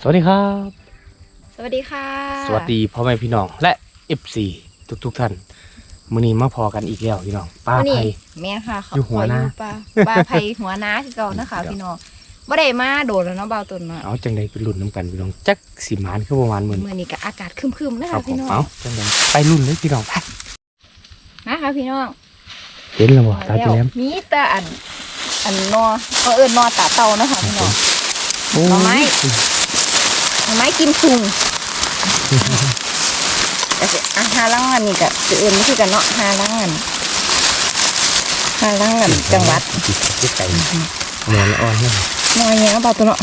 สวัสดีครับ สวัสดีค่ะ สวัสดีพ่อแม่พี่น้อง และ FC ทุกทุกๆท่านมื้อนี้มาพอกันอีกแล้วพี่น้องป้าวันไผนี้แม่ค่ะเขาอยู่หัวหน้าขอปลาปลาไผ่หัวหน้าคือเก่านะคะพี่น้องบ่ได้มาโดดแล้วเนาะเบาตุนเนาะเอาจังใดไปลุ้นน้ำกันพี่น้องจักสิหมานคือประมาณหมื่นเมื่อนี้ก็อากาศครึมๆนะครัคะบผพี่มน้องเอาจังใดไปลุ้นเลยพี่น้องไปนะคะพี่น้องเห็นแล้วบ่ตาจิแหลมมีแต่อันอันนอเขาเอิ้นนอตาเต่านะคะพี่น้องโอ้ หน่อไม้หน่อไม้กิมซุงแต่สิอาหาลังอันนี้ก็สิเอิ้นไม่คือกันเนาะหาลังอันหาลังอันจังหวัดติดกับไก่เนื้อละอ่อนเนี่ยน้อยเนี้ยเบาตุนเนาะ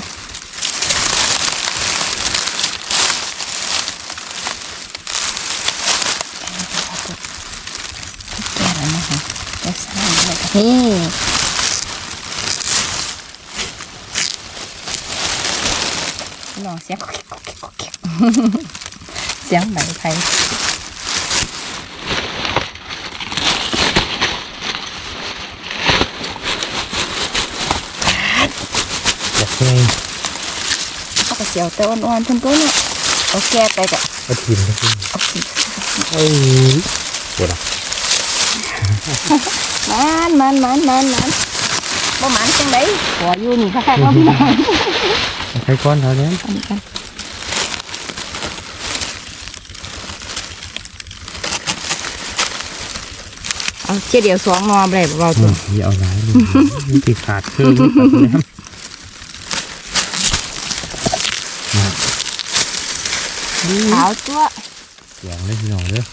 แก่แล้วนะคะจะสร้างอะไรกันนี่ลองเสียงก๊อกแก๊กก๊อกแก๊กก๊อกแก๊กเสียงไหมไทยอยากให้เอากระเจียวแต่อ่อนๆเพิ่นตัวเนาะเอาแก้ไปกะเอาทีมก็คือเอากินเอ้ยเดี๋ยวนะมันมันมันมันมันบ่มันจังไดขออยู่นี่ค่ะว่าพี่น้อง ใช้ก้อนเท่านี้อันนี้กันเอาเชี่ยเดียวสองนอไปเลยเราอืตัวมมีเอาหลายเลยมีติดขาดเครื่องอยู่ตาจิแหลมนะขาวตัวเสียงเลยพี่น้องเด้อ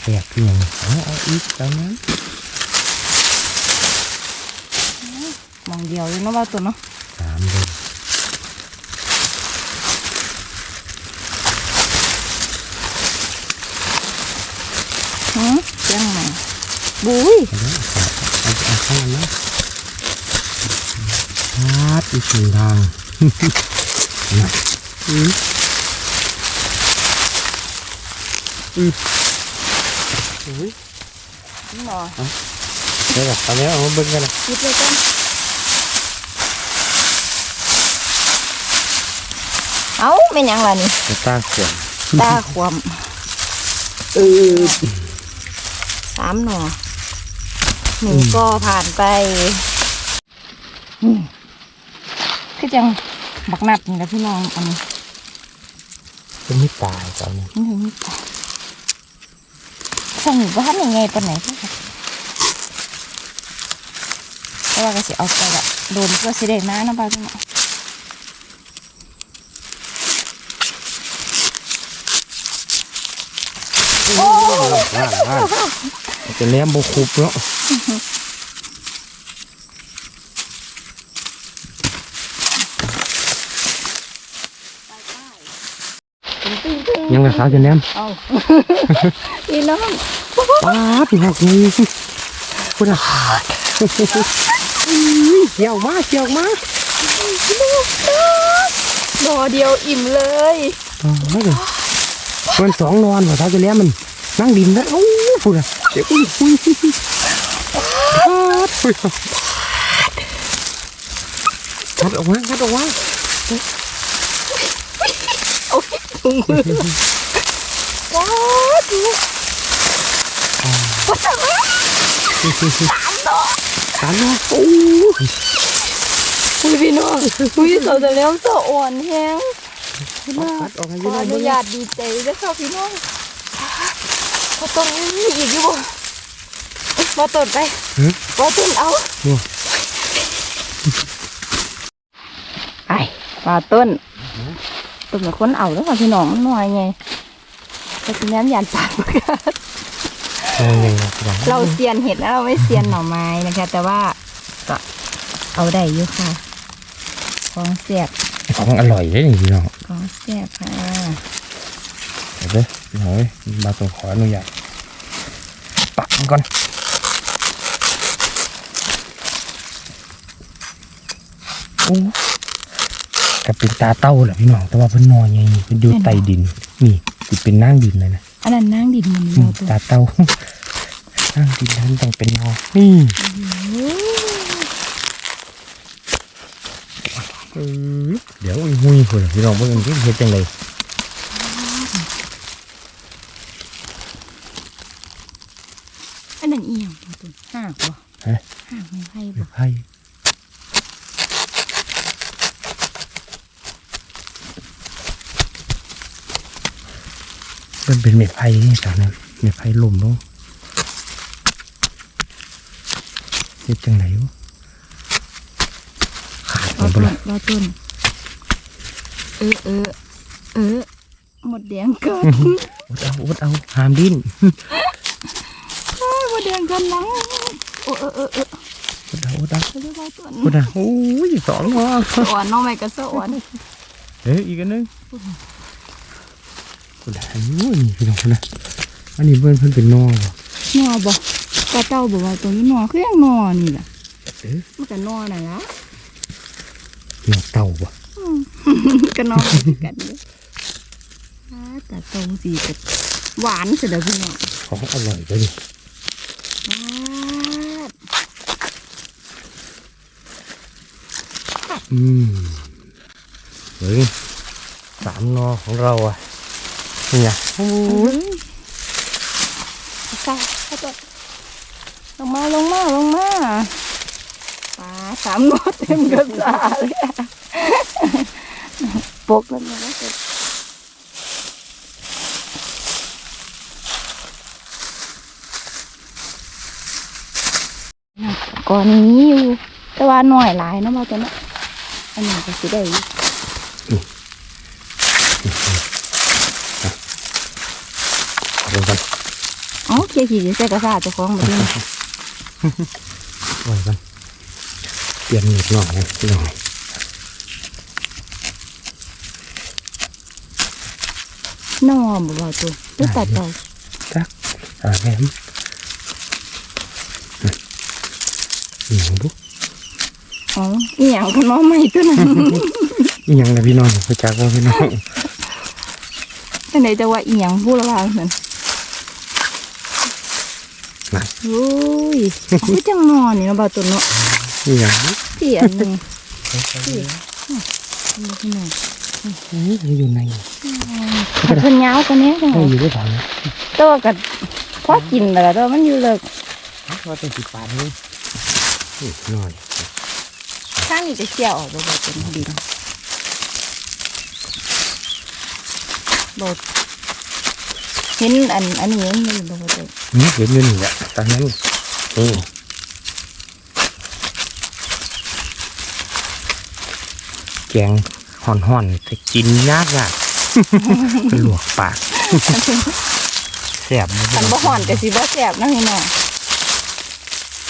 แสบพี่น้องเอาเอาอีกตามนั้นมองเดียวอยู่เนาะว่าตัวเนาะสามเลย หืมเสียงใหม่บุ้ย เอาเอาเอาข้างนั้นนะพาดอีกหนึ่งทางนะอืออืออุ้ยหนอเดี๋ยวแบบตอนนี้เอามาเบิ่งกันนะคิดเลยกันเอาเป็นหยังล่ะนี่จะตาขวดตาความเออสามหนอ หนึ่งก็ผ่านไปอืมคือจังบักนัดนี่แหละพี่น้องอันนี้จะไม่ตายตอนนี้นี่นี่ตาช่างหนูบ้านยังไงปานไหนก็ค่ะเพราะว่าก็สิเอาไปละโดนก็สิได้มาเนาะบ้านเนาะว่างว่าง จะเลี้ยมบคุบเนาะตึ้งตึ้งยังไงสาวจะเลี้ยมเอาพี่น้องป้าพี่น้องนี่คุณอะเกี่ยวมาเกี่ยวมาหนอเดียวอิ่มเลยอ๋อมันสองนอนว่ะสาวจะเลี้ยมมันนั่งดินนะโอ้พูดอะ เดี๋ยวอุ้ยอุ้ยอุ้ยงัดออกมางัดออกมาเอาถุงมือว้าวดูว้าวสามนอนโอ้อุ้ยพี่น้องอุ้ยสาวจะแล้วสาวอ่อนแฮงงัดออกมาขออนุญาตดีใจด้วยค่ะพี่น้อง พอต้นมีอีกอยู่บ่มาต้นไปมาต้นเอาไปมาต้นต้นเป็นคนเอาแล้วค่ะพี่น้องมันน้อยไงแต่ทีนี้ยานปากเหมือนกันยังไงเราเซียนเห็ดนะเราไม่เซียนหน่อไม้นะคะ แต่ว่าก็เอาได้อยู่ค่ะของเสียบของอร่อยเลยนี่พี่น้องของเสียบค่ะเดี๋ยวเด้อ พี่น้องเอ้ยมาตัวขออนุญาตปักมันก่อนโอ้กับเป็นตาเต้าแหละพี่น้องแต่ว่าเพิ่นนอนไงเพิ่นอยู่ใต้ดิน นี่สิเป็นนางดินเลยนะอันนั้นนางดินมันอืเบามตัวตาเต้านางดินนั้นต้องเป็นนอนี่เออเดี๋ยวอุ้ยหุยพุ่นพี่น้องเบิ่งสิเฮ็ดจังไดอันนั้นอีหยังบ่ตัวหากบ่ ฮะ หากไม่ไผ่ เดี๋ บ่ ยวให้ มันเป็นเม็ดไผ่นี่ตอนนั้นเม็ดไผ่ล่มลงเฮ็ดจังไดวะขาดหมรอดต้นละรอต้นเออเออเออหมดแดงเกิดอดเอาอดเอาหามดิ้นโอ้ยหมดแดงกันหลังโอ้เออเออเอออดเอาอดเอาเดี๋ยวรอต้นอดเอาโอ้ยสองวะสะอ่อนน้องใหม่ก็สะอ่อนเฮ้ยอีกอันห นึงอดเอาโอ้ยนี่พี่น้องคนนะอันนี้เบิ่อนเพิ่อนเป็นนอบ่นอบ่กระเจ้าบอกว่าตัวนี้นอคือยังนอนี่ล่ะเอ๊ะมันก็นอน่ะล่ะนอเต่าบ่ก็นอคือกันเด้ออ่าแต่ตรงสีก็หวานเสียเด้อพี่น้องของอร่อยไปดิอ่าอืมเฮ้ยสามนอของเราอะ นี่ไงโอ้โอ้ยยใส่เข้าตัวลงมาลงมาลงมาปลาสามนอเต็มกระสาเลยอะปกแล้วเนี่ยแล้วก็ก่อนนี้อยู่แต่ว่าหน่อยหลายเนาะมาตัวเนี้ยอันนี้ก็สิได้อยู่ เอาไปกันอ๋อเคลียร์ขี้ใส่กระสาเจ้าของมาด้วยเอาไปกันเปลี่ยนนิดหน่อยนะพี่น้องนอมบ่ว่าตัวตัวตัดต่อจักตาแหลมอีหยังบุอ๋ออีหยังก็น้องใหม่ตัวนั้นอีหยังนะพี่น้องไปจากว่าพี่น้องจังไดจะว่าอีหยังพูดและว่าเหมือน นะโอ้ยเอาคือจังนอนนี่เนาะบ่าวตัวเนาะอีหยังบุพี่อันหนึงพี่อันนี้พี่น้องนี่อยู่ในถ้าเพิ่นยาวกว่านี้จังไม่ได๋อยู่ด้วยกันนะแตัวาก็พอกินแล้วล่ะแต่ว่ามันอยู่เลิกว่าเป็นสิบปานนี่นี่หน่อยข้างนี้จะเสียออกบ่บ่าวตัวนี้ดินบ่ เห็นอันอันนี้มันอยู่บ่บ่าวตัวนี่เห็นอยู่นี่แหละตอนนั้นนี่แกงห่อนๆแต่กินยากยากเป็นลวกปากแสบคันบ่ฮ้อนก็สิบ่แซ่บนะพี่น้อง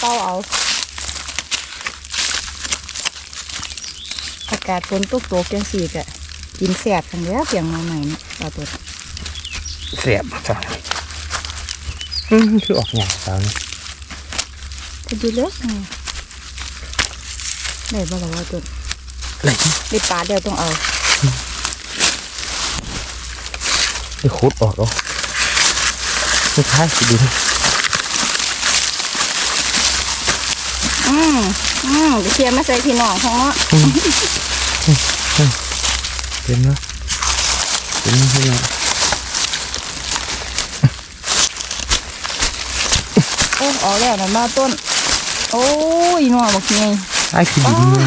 เต้าเอาอากาศฝนตกตกจังสี่ก็กินแสบกันแล้วเพียงมาใหม่เนี่ยปลาตัว แสบจังอืมคือออกหยาบสาวนี่จะดูเลิกไงได้บ่ล่ะว่าตัวอะไรได้ปลาเดียวต้องเอาไปขุดออกเหรอไม่ใช่สิดูอืมอืมเดี๋ยวเชียร์มาใส่พี่น้องของเนาะเป็นไหมเป็นไหมพี่น้อง โอ้ออกแล้วนะมาต้น โอ้ยหน่อบอกไงไอ้ขี้ดินเนี่ย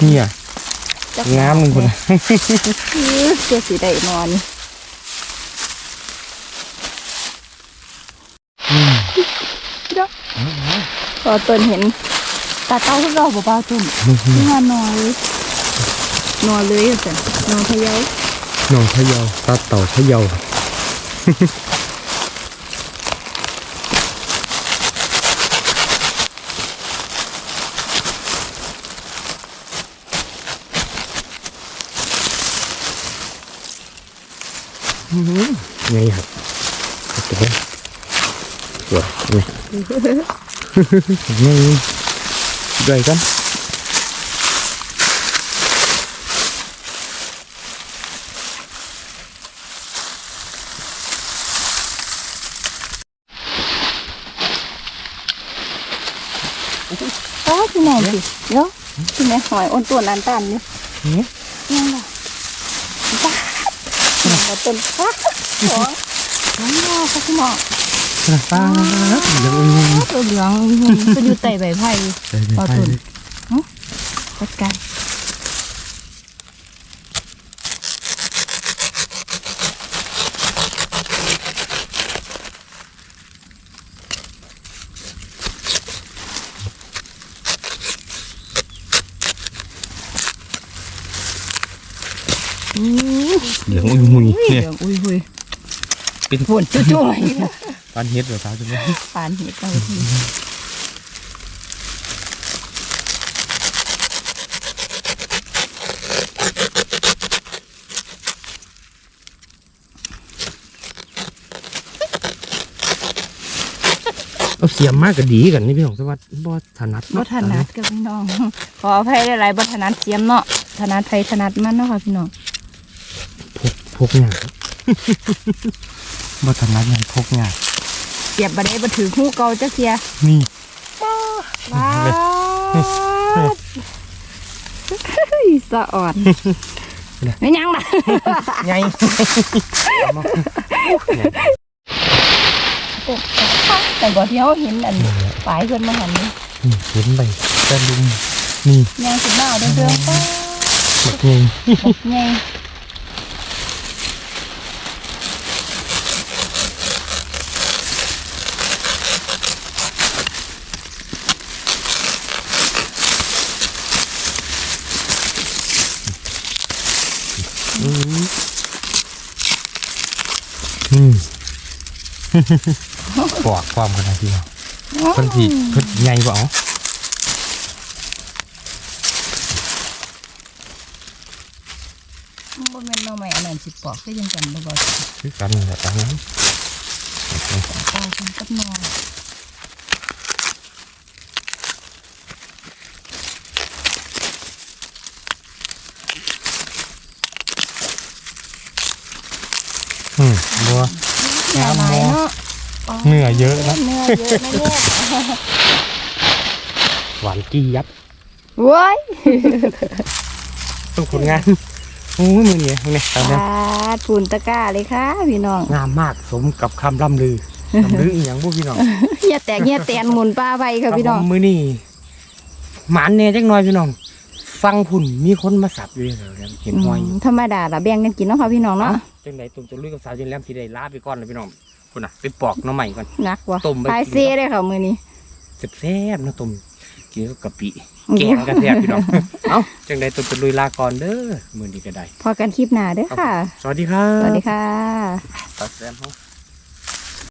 เนี่ยจักงามเลยคนน่ะอื้อเจ้าสีได้นอนอืมเด้อพอต้นเห็นตาเต้าที่เราบ่เบาต้นนี่ว่านอนเลย นอนเลยอะจ้ะนอนพะเยาหนองพะเยาตาเต่าพะเยา อืมไงครับโอเคตัวนี่นี่ด้วยกัน พี่น้องสิเนาะพี่แม่หอยอ้นตัวนันตันนี่นี่ยังล่ะบ้ามาต้นฟ้าสองน้องนอค่ะพี่น้องป้าเดี๋ยวงงตัวเหลืองจะอยู่ใต้ใบไผ่ไปไปเลยจัดการ เดี๋ยวงงเนี่ยเหลืองอุ้ยอุ้ยเป็นฝนจุ๊ยปานเฮ็ดเหรอครับจุ๊บๆปานเห็ดเอาทีเอาเสียมมากก็ดีกันนี่พี่น้องแต่ว่าบ่ถนัดบ่ถนัดกับพี่น้อง ขออภัยหลายๆบ่ถนัดเสียมเนาะถนัดไผถนัดมันเนาะค่ะพี่น้อง พกพกยากบ่ถนัดงานพกยากเสียบบ่ได้บ่ถือหูเก่าจักเทียนี่ว้าวเฮ้ยสะอ่อนไม่ยังล่ะไงแต่บ่ที่เขาเห็นอันปลายเพิ่นมาหันนี่นี่เห็นใบตะลุมนี่ยังสิมาเอาเด้อเด้อป้าบักไงบักใหญ่ อืม อืมปอกความกันนะพี่น้องเพิ่นสิเพิ่นใหญ่บ่เอาบ่แม่นหน่อไม้อันนั้นสิปอกคือจังกันบ่บ่คือกันนั่นแหละตามนั้นปลาเป็นกับหนอ อืมบัวหลายเนาะเหนื่อยเยอะนะเนื้อเยอะนะเนี่ยหวานกี้ยับโว้ยต้องผลงานโอ้ยมือเนี่ยเนี่ยตามปนี้ลาปูนตะกร้าเลยค่ะพี่น้องงามมากสมกับคำล่ำลือล่ำลืออีหยังพวกพี่น้องเฮียแตกเฮียแตนหมุนปลาไปค่ะพี่น้องครับผมมือนี่หมานเนี่ยจักหน่อยพี่น้อง ฟังผุ่นมีคนมาสับอยู่เลยเดี๋ยวเห็นหอยอยู่ธรรมดาละแบ่งกันกินเนาะค่ะพี่น้องเนาะจังไดตุ่มจะลุยกับสาวจินแลมสีได้ลาไปก่อนเลยพี่น้องคุณน่ะไปปอกหน้องใหม่ก่อนหนักว่ะต้มไปพายเซเลยค่ะมือนี้แซ่บๆนะตุ่มกินกับกะปิแกงกระแทบพี่น้องเอ้าจังไดตุ่มจะลุยลาก่อนเด้อมือนี้ก็ได้พอกันคลิปหน้าเด้อค่ะ สวัสดีครับสวัสดีค่ะตัดแซมเขา